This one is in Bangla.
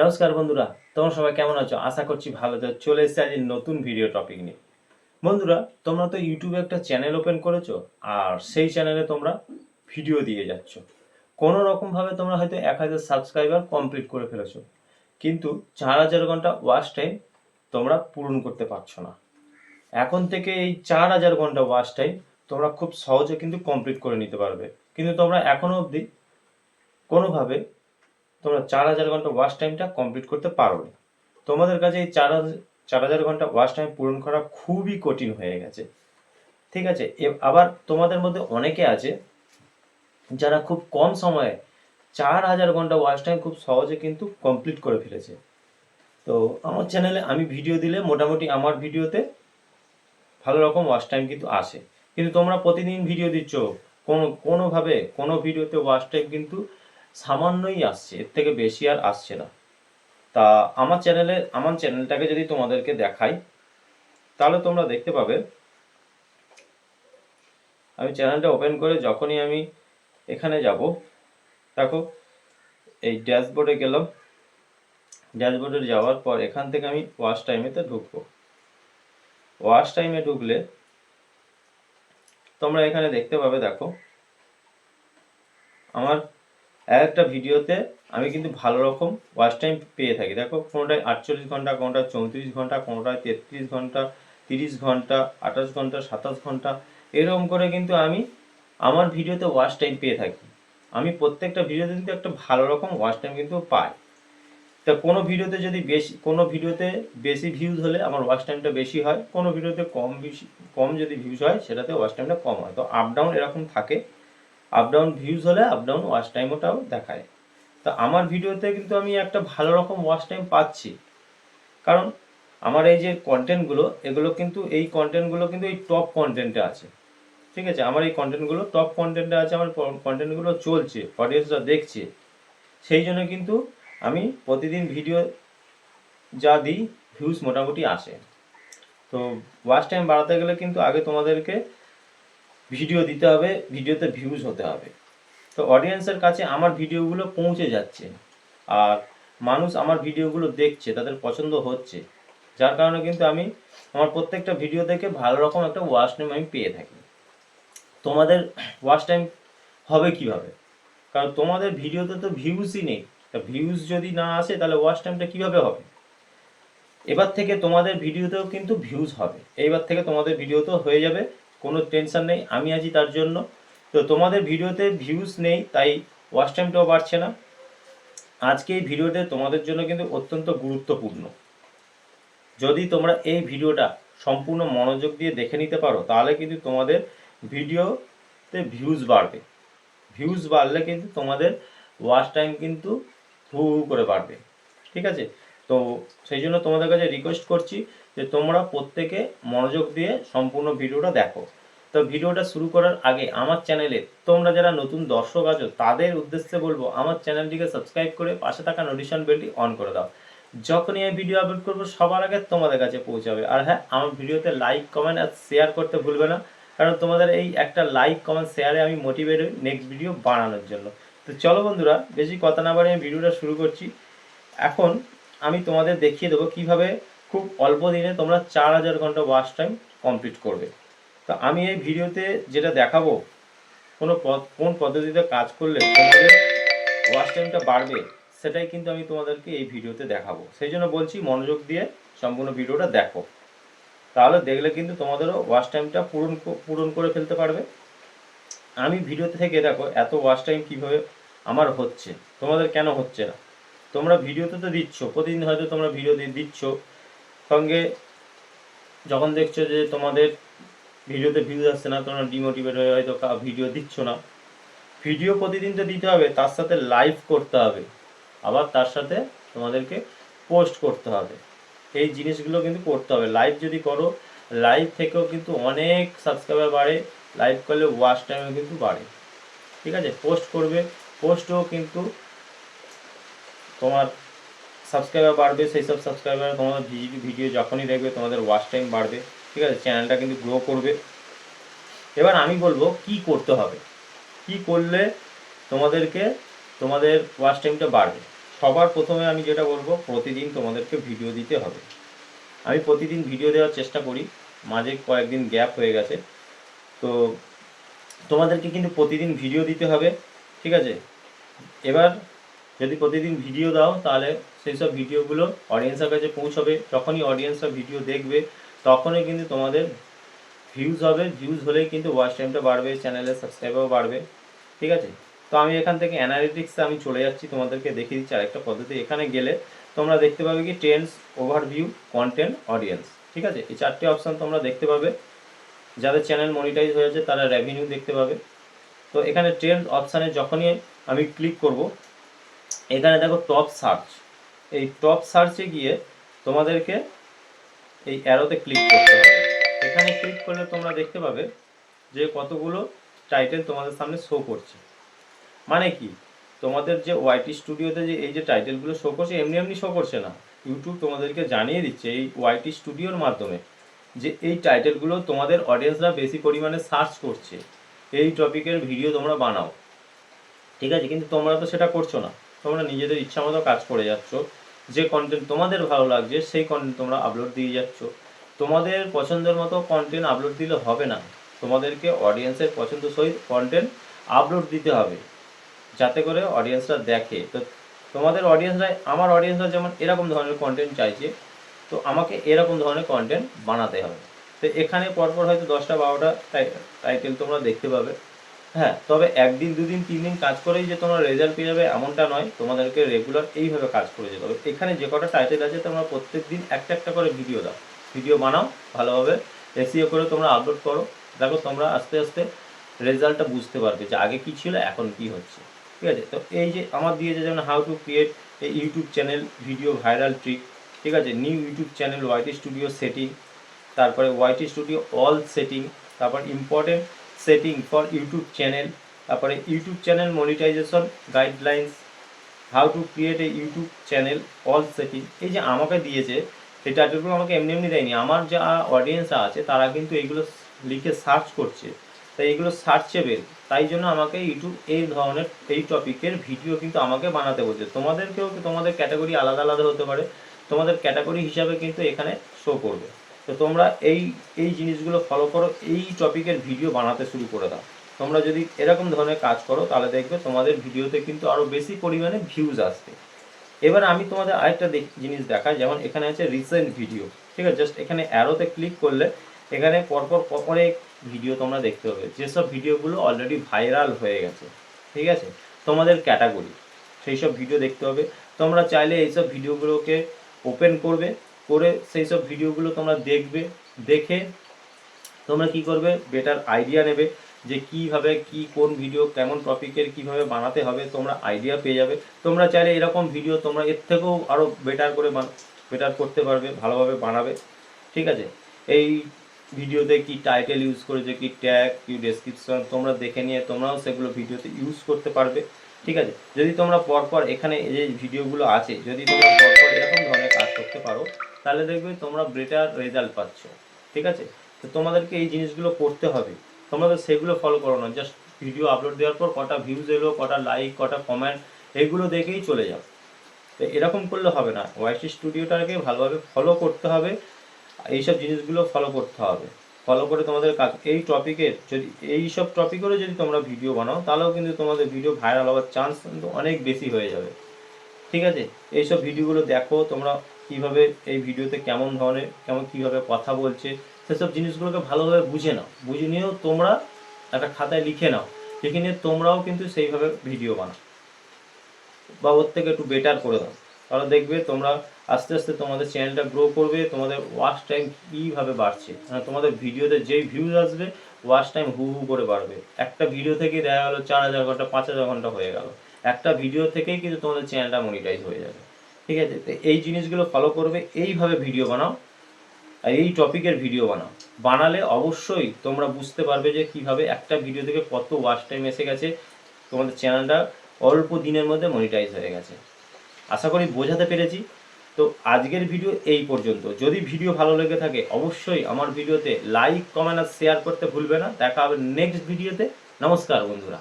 নমস্কার বন্ধুরা, তোমরা সবাই কেমন আছো? আশা করছি ভালো আছো। চলে এসেছে আজ নতুন ভিডিও টপিক নিয়ে। বন্ধুরা, তোমরা তো ইউটিউবে একটা চ্যানেল ওপেন করেছ, আর সেই চ্যানেলে তোমরা ভিডিও দিয়ে যাচ্ছ। কোনো রকমভাবে তোমরা হয়তো এক হাজার সাবস্ক্রাইবার কমপ্লিট করে ফেলেছো, কিন্তু চার হাজার ঘণ্টা ওয়াচ টাইম তোমরা পূরণ করতে পারছ না। এখন থেকে এই চার হাজার ঘণ্টা ওয়াচ টাইম তোমরা খুব সহজে কিন্তু কমপ্লিট করে নিতে পারবে। কিন্তু তোমরা এখনও অবধি কোনোভাবে তোমরা চার হাজার ঘণ্টা ওয়াচ টাইমটা কমপ্লিট করতে পারো তোমাদের কাছে এই চার চার হাজার ঘণ্টা ওয়াচ টাইম পূরণ করা খুবই কঠিন হয়ে গেছে। ঠিক আছে আবার তোমাদের মধ্যে অনেকে আছে যারা খুব কম সময়ে চার হাজার ঘণ্টা ওয়াচ টাইম খুব সহজে কিন্তু কমপ্লিট করে ফেলেছে। তো আমার চ্যানেলে আমি ভিডিও দিলে মোটামুটি আমার ভিডিওতে ভালো রকম ওয়াচ টাইম কিন্তু আসে। কিন্তু তোমরা প্রতিদিন ভিডিও দিচ্ছ, কোনো, কোনোভাবে কোনো ভিডিওতে ওয়াচ টাইম কিন্তু সামান্যই আসছে, এর থেকে বেশি আর আসছে না। তা আমার চ্যানেলে, আমার চ্যানেলটাকে যদি তোমাদেরকে দেখাই, তাহলে তোমরা দেখতে পাবে, আমি চ্যানেলটা ওপেন করে যখনই আমি এখানে যাব, দেখো, এই ড্যাশবোর্ডে গেলাম। ড্যাশবোর্ডে যাওয়ার পর এখান থেকে আমি ওয়াচ টাইমেতে ঢুকবো। ওয়াচ টাইমে ঢুকলে তোমরা এখানে দেখতে পাবে, দেখো, আমার এক একটা ভিডিওতে আমি কিন্তু ভালো রকম ওয়াচ টাইম পেয়ে থাকি। দেখো, কোনোটায় আটচল্লিশ ঘণ্টা, কোনোটায় চৌত্রিশ ঘণ্টা, কোনোটায় তেত্রিশ ঘণ্টা, তিরিশ ঘণ্টা, আঠাশ ঘণ্টা, সাতাশ ঘণ্টা, এরকম করে কিন্তু আমি আমার ভিডিওতে ওয়াচ টাইম পেয়ে থাকি। আমি প্রত্যেকটা ভিডিওতে কিন্তু একটা ভালো রকম ওয়াচ টাইম কিন্তু পাই। তা কোনো ভিডিওতে যদি বেশি, কোনো ভিডিওতে বেশি ভিউজ হলে আমার ওয়াচ টাইমটা বেশি হয়, কোনো ভিডিওতে কম বেশি, কম যদি ভিউজ হয়, সেটাতে ওয়াচ টাইমটা কম হয়। তো আপ ডাউন এরকম থাকে। আপ ডাউন ভিউজ হলে আপ ডাউন ওয়াচ টাইমটাও দেখায়। তো আমার ভিডিওতে কিন্তু আমি একটা ভালো রকম ওয়াচ টাইম পাচ্ছি। কারণ আমার এই যে কন্টেন্টগুলো এগুলো কিন্তু এই কন্টেন্টগুলো কিন্তু এই টপ কন্টেন্টে আছে। ঠিক আছে? আমার এই কন্টেন্টগুলো টপ কন্টেন্টে আছে, আমার কন্টেন্টগুলো চলছে অডিয়েন্সরা দেখছে। সেই জন্য কিন্তু আমি প্রতিদিন ভিডিও যা দিই ভিউজ মোটামুটি আসে। তো ওয়াচ টাইম বাড়াতে গেলে কিন্তু আগে তোমাদেরকে ভিডিও দিতে হবে, ভিডিওতে ভিউজ হতে হবে। তো অডিয়েন্সের কাছে আমার ভিডিওগুলো পৌঁছে যাচ্ছে। আর মানুষ আমার ভিডিওগুলো দেখছে, তাদের পছন্দ হচ্ছে। যার কারণে কিন্তু আমি আমার প্রত্যেকটা ভিডিও থেকে ভালো রকম একটা ওয়াশ টাইম আমি পেয়ে থাকি। তোমাদের ওয়াচ টাইম হবে কীভাবে? কারণ তোমাদের ভিডিওতে তো ভিউজই নেই। তা ভিউজ যদি না আসে, তাহলে ওয়াচ টাইমটা কীভাবে হবে? এবার থেকে তোমাদের ভিডিওতেও কিন্তু ভিউজ হবে। এইবার থেকে তোমাদের ভিডিওতেও হয়ে যাবে। কোনো টেনশন নেই, আমি আছি তার জন্য। তো তোমাদের ভিডিওতে ভিউজ নেই, তাই ওয়াচ টাইমটাও বাড়ছে না। আজকে এই ভিডিওতে তোমাদের জন্য কিন্তু অত্যন্ত গুরুত্বপূর্ণ। যদি তোমরা এই ভিডিওটা সম্পূর্ণ মনোযোগ দিয়ে দেখে নিতে পারো, তাহলে কিন্তু তোমাদের ভিডিওতে ভিউজ বাড়বে। ভিউজ বাড়লে কিন্তু তোমাদের ওয়াচ টাইম কিন্তু হু হু করে বাড়বে। ঠিক আছে? তো সেই জন্য তোমাদের কাছে রিকোয়েস্ট করছি যে তোমরা প্রত্যেকে মনোযোগ দিয়ে সম্পূর্ণ ভিডিওটা দেখো। তো ভিডিওটা শুরু করার আগে আমার চ্যানেলে তোমরা যারা নতুন দর্শক আছো, তাদের উদ্দেশ্যে বলব, আমার চ্যানেলটিকে সাবস্ক্রাইব করে পাশে থাকা নোটিশন বেলটি অন করে দাও। যখনই আমি ভিডিও আপলোড করব, সবার আগে তোমাদের কাছে পৌঁছাবে। আর হ্যাঁ আমার ভিডিওতে লাইক কমেন্ট আর শেয়ার করতে ভুলবে না, কারণ তোমাদের এই একটা লাইক কমেন্ট শেয়ারে আমি মোটিভেট হই নেক্সট ভিডিও বানানোর জন্য। তো চলো বন্ধুরা, বেশি কথা না বাড়িয়ে আমি ভিডিওটা শুরু করছি। এখন আমি তোমাদের দেখিয়ে দেবো কীভাবে খুব অল্প দিনে তোমরা চার হাজার ঘণ্টা ওয়াচ টাইম কমপ্লিট করবে। তো আমি এই ভিডিওতে যেটা দেখাবো, কোনো কোন পদ্ধতিতে কাজ করলে তোমাদের ওয়াচ টাইমটা বাড়বে, সেটাই কিন্তু আমি তোমাদেরকে এই ভিডিওতে দেখাবো। সেই জন্য বলছি, মনোযোগ দিয়ে সম্পূর্ণ ভিডিওটা দেখো। তাহলে দেখলে কিন্তু তোমাদেরও ওয়াচ টাইমটা পূরণ পূরণ করে ফেলতে পারবে। আমি ভিডিওতে থেকে দেখো এত ওয়াশ টাইম কীভাবে আমার হচ্ছে, তোমাদের কেন হচ্ছে না? তোমরা ভিডিওতে তো দিচ্ছ, প্রতিদিন হয়তো তোমরা ভিডিও দিচ্ছ সঙ্গে যখন দেখছ যে তোমাদের ভিডিওতে ভিউজ আসছে না, তোমরা ডিমোটিভেট হয়ে হয়তো ভিডিও দিচ্ছ না ভিডিও প্রতিদিন তো দিতে হবে, তার সাথে লাইভ করতে হবে, আবার তার সাথে তোমাদেরকে পোস্ট করতে হবে। এই জিনিসগুলো কিন্তু করতে হবে। লাইভ যদি করো লাইভ থেকেও কিন্তু অনেক সাবস্ক্রাইবার বাড়ে লাইভ করলে ওয়াচ টাইমও কিন্তু বাড়ে। ঠিক আছে? পোস্ট করবে পোস্টও কিন্তু তোমার সাবস্ক্রাইবার বাড়বে, সেই সব সাবস্ক্রাইবার তোমাদের ভিডিও যখনই দেখবে তোমাদের ওয়াচ টাইম বাড়বে, ঠিক আছে? চ্যানেলটা কিন্তু গ্রো করবে। এবার আমি বলব কি করতে হবে? কি করলে তোমাদেরকে, তোমাদের ওয়াচ টাইমটা বাড়বে? সবার প্রথমে আমি যেটা বলব, প্রতিদিন তোমাদেরকে ভিডিও দিতে হবে। আমি প্রতিদিন ভিডিও দেওয়ার চেষ্টা করি। মাঝে কয়েকদিন গ্যাপ হয়ে গেছে। তো তোমাদেরকে কিন্তু প্রতিদিন ভিডিও দিতে হবে, ঠিক আছে? এবার যদি প্রতিদিন ভিডিও দাও, তাহলে সেই সব ভিডিওগুলো অডিয়েন্সের কাছে পৌঁছবে। যখনই অডিয়েন্সরা ভিডিও দেখবে, তখনই কিন্তু তোমাদের ভিউজ হবে। ভিউজ হলেই কিন্তু ওয়াচ টাইমটা বাড়বে চ্যানেলের সাবস্ক্রাইবারও বাড়বে। ঠিক আছে? তো আমি এখান থেকে অ্যানালিটিক্সে আমি চলে যাচ্ছি, তোমাদেরকে দেখিয়ে দিচ্ছি আরেকটা পদ্ধতি। এখানে গেলে তোমরা দেখতে পাবে কি ট্রেন্ডস ওভারভিউ কন্টেন্ট অডিয়েন্স ঠিক আছে? এই চারটে অপশান তোমরা দেখতে পাবে। যাদের চ্যানেল মনিটাইজ হয়েছে, তারা রেভিনিউ দেখতে পাবে। তো এখানে ট্রেন্ড অপশানে যখনই আমি ক্লিক করব এখানে দেখো টপ সার্চ এই টপ সার্চে গিয়ে তোমাদেরকে এই অ্যারোতে ক্লিক করতে হবে। এখানে ক্লিক করলে তোমরা দেখতে পাবে যে কতগুলো টাইটেল তোমাদের সামনে শো করছে। মানে কি? তোমাদের যে ওয়াইটি স্টুডিওতে যে এই যে টাইটেলগুলো শো করছে, এমনি এমনি শো করছে না। ইউটিউব তোমাদেরকে জানিয়ে দিচ্ছে এই ওয়াইটি স্টুডিওর মাধ্যমে যে এই টাইটেলগুলো তোমাদের অডিয়েন্সরা বেশি পরিমাণে সার্চ করছে। এই টপিকের ভিডিও তোমরা বানাও। ঠিক আছে? কিন্তু তোমরা তো সেটা করছ না। তোমরা নিজেদের ইচ্ছা মতো কাজ করে যাচ্ছ। যে কন্টেন্ট তোমাদের ভালো লাগছে, সেই কন্টেন্ট তোমরা আপলোড দিয়ে যাচ্ছ। তোমাদের পছন্দের মতো কন্টেন্ট আপলোড দিলে হবে না। তোমাদেরকে অডিয়েন্সের পছন্দ সহিত কন্টেন্ট আপলোড দিতে হবে। যাতে করে অডিয়েন্সরা দেখে। তো তোমাদের অডিয়েন্সরা আমার অডিয়েন্সরা যেমন এরকম ধরনের কন্টেন্ট চাইছে, তো আমাকে এরকম ধরনের কন্টেন্ট বানাতে হবে। তো এখানে পরপর হয়তো দশটা, বারোটা টাইটেল তোমরা দেখতে পাবে। হ্যাঁ তবে একদিন, দুদিন তিন দিন কাজ করেই যে তোমরা রেজাল্ট পেয়ে যাবে এমনটা নয়। তোমাদেরকে রেগুলার এইভাবে কাজ করে যেতে হবে। এখানে যে কটা টাইটেল আছে, তোমরা প্রত্যেক দিন একটা একটা করে ভিডিও দাও। ভিডিও বানাও, ভালোভাবে এসিও করে তোমরা আপলোড করো। দেখো তোমরা আস্তে আস্তে রেজাল্টটা বুঝতে পারবে যে আগে কী ছিল, এখন কি হচ্ছে। ঠিক আছে? তো এই যে আমার দিয়েছে যেমন হাউ টু ক্রিয়েট এই YouTube channel video viral trick ঠিক আছে? New YouTube channel YT studio setting তারপরে ওয়াইটি স্টুডিও অল সেটিং তারপর important setting for YouTube channel তারপরে YouTube channel monetisation guidelines how to create a YouTube channel all setting এই যে আমাকে দিয়েছে সেই টাইটেলগুলো আমাকে এমনি এমনি দেয়নি। আমার যা অডিয়েন্স আছে, তারা কিন্তু এইগুলো লিখে সার্চ করছে। তাই এইগুলো সার্চেবেল তাই জন্য আমাকে ইউটিউব এই ধরনের, এই টপিকের ভিডিও কিন্তু আমাকে বানাতে বলছে। তোমাদেরকেও, তোমাদের ক্যাটাগরি আলাদা আলাদা হতে পারে। তোমাদের ক্যাটাগরি হিসাবে কিন্তু এখানে শো করবে। তো তোমরা এই এই জিনিসগুলো ফলো করো, এই টপিকের ভিডিও বানাতে শুরু করে দাও। তোমরা যদি এরকম ধরনের কাজ করো, তাহলে দেখবে তোমাদের ভিডিওতে কিন্তু আরও বেশি পরিমাণে ভিউজ আসবে। এবার আমি তোমাদের আরেকটা জিনিস দেখাই, যেমন এখানে আছে রিসেন্ট ভিডিও ঠিক আছে? জাস্ট এখানে অ্যারোতে ক্লিক করলে এখানে পরপর অনেক ভিডিও তোমরা দেখতে পাবে। যেসব ভিডিওগুলো অলরেডি ভাইরাল হয়ে গেছে। ঠিক আছে? তোমাদের ক্যাটাগরি সেই সব ভিডিও দেখতে হবে। তোমরা চাইলে এইসব ভিডিওগুলোকে ওপেন করবে। করে সেই সব ভিডিওগুলো তোমরা দেখবে, দেখে তোমরা কি করবে? বেটার আইডিয়া নেবে যে কীভাবে কি, কোন ভিডিও কেমন টপিকের কীভাবে বানাতে হবে, তোমরা আইডিয়া পেয়ে যাবে। তোমরা চাইলে এরকম ভিডিও তোমরা এর থেকেও আরও বেটার করে বেটার করতে পারবে, ভালোভাবে বানাবে। ঠিক আছে? এই ভিডিওতে কি টাইটেল ইউজ করেছে, কি ট্যাগ কি ডেসক্রিপশন তোমরা দেখে নিয়ে তোমরাও সেগুলো ভিডিওতে ইউজ করতে পারবে। ঠিক আছে? যদি তোমরা পরপর এখানে এই যে ভিডিওগুলো আছে, যদি তোমরা পরপর এরকম করতে পারো, তাহলে দেখবে তোমরা বেটার রেজাল্ট পাচ্ছ, ঠিক আছে? তো তোমাদেরকে এই জিনিসগুলো করতে হবে। তোমরা তো সেগুলো ফলো করো না জাস্ট ভিডিও আপলোড দেওয়ার পর কটা ভিউজ এলো, কটা লাইক কটা কমেন্ট এগুলো দেখেই চলে যাও। তো এরকম করলে হবে না। ওয়াইসি স্টুডিওটাকে ভালোভাবে ফলো করতে হবে, এইসব জিনিসগুলো ফলো করতে হবে। ফলো করে তোমাদের কাজ, এই টপিকের যদি, এই সব টপিকেরও যদি তোমরা ভিডিও বানাও, তাহলেও কিন্তু তোমাদের ভিডিও ভাইরাল হওয়ার চান্স কিন্তু অনেক বেশি হয়ে যাবে। ঠিক আছে? এইসব ভিডিওগুলো দেখো, তোমরা কীভাবে এই ভিডিওতে কেমন ধরনের, কেমন কীভাবে কথা বলছে, সেসব জিনিসগুলোকে ভালোভাবে বুঝে নাও। বুঝে নিয়েও তোমরা একটা খাতায় লিখে নাও। লিখে নিয়ে তোমরাও কিন্তু সেইভাবে ভিডিও বানাও। বা ওর থেকে একটু বেটার করে দাও। তাহলে দেখবে তোমরা আস্তে আস্তে তোমাদের চ্যানেলটা গ্রো করবে, তোমাদের ওয়াচ টাইম কীভাবে বাড়ছে। মানে তোমাদের ভিডিওতে যেই ভিউজ আসবে ওয়াচ টাইম হু হু করে বাড়বে। একটা ভিডিও থেকে দেখা গেলো চার হাজার ঘণ্টা, পাঁচ হাজার ঘণ্টা হয়ে গেল। একটা ভিডিও থেকেই কিন্তু তোমাদের চ্যানেলটা মনিটাইজ হয়ে যাবে। ঠিক আছে? তো এই জিনিসগুলো ফলো করবে, এইভাবে ভিডিও বানাও আর এই টপিকের ভিডিও বানাও। বানালে অবশ্যই তোমরা বুঝতে পারবে যে কীভাবে একটা ভিডিও থেকে কত ওয়াচ টাইম এসে গেছে, তোমাদের চ্যানেলটা অল্প দিনের মধ্যে মনিটাইজ হয়ে গেছে। আশা করি বোঝাতে পেরেছি। তো আজকের ভিডিও এই পর্যন্ত। যদি ভিডিও ভালো লেগে থাকে, অবশ্যই আমার ভিডিওতে লাইক কমেন্ট আর শেয়ার করতে ভুলবে না। দেখা হবে নেক্সট ভিডিওতে নমস্কার বন্ধুরা।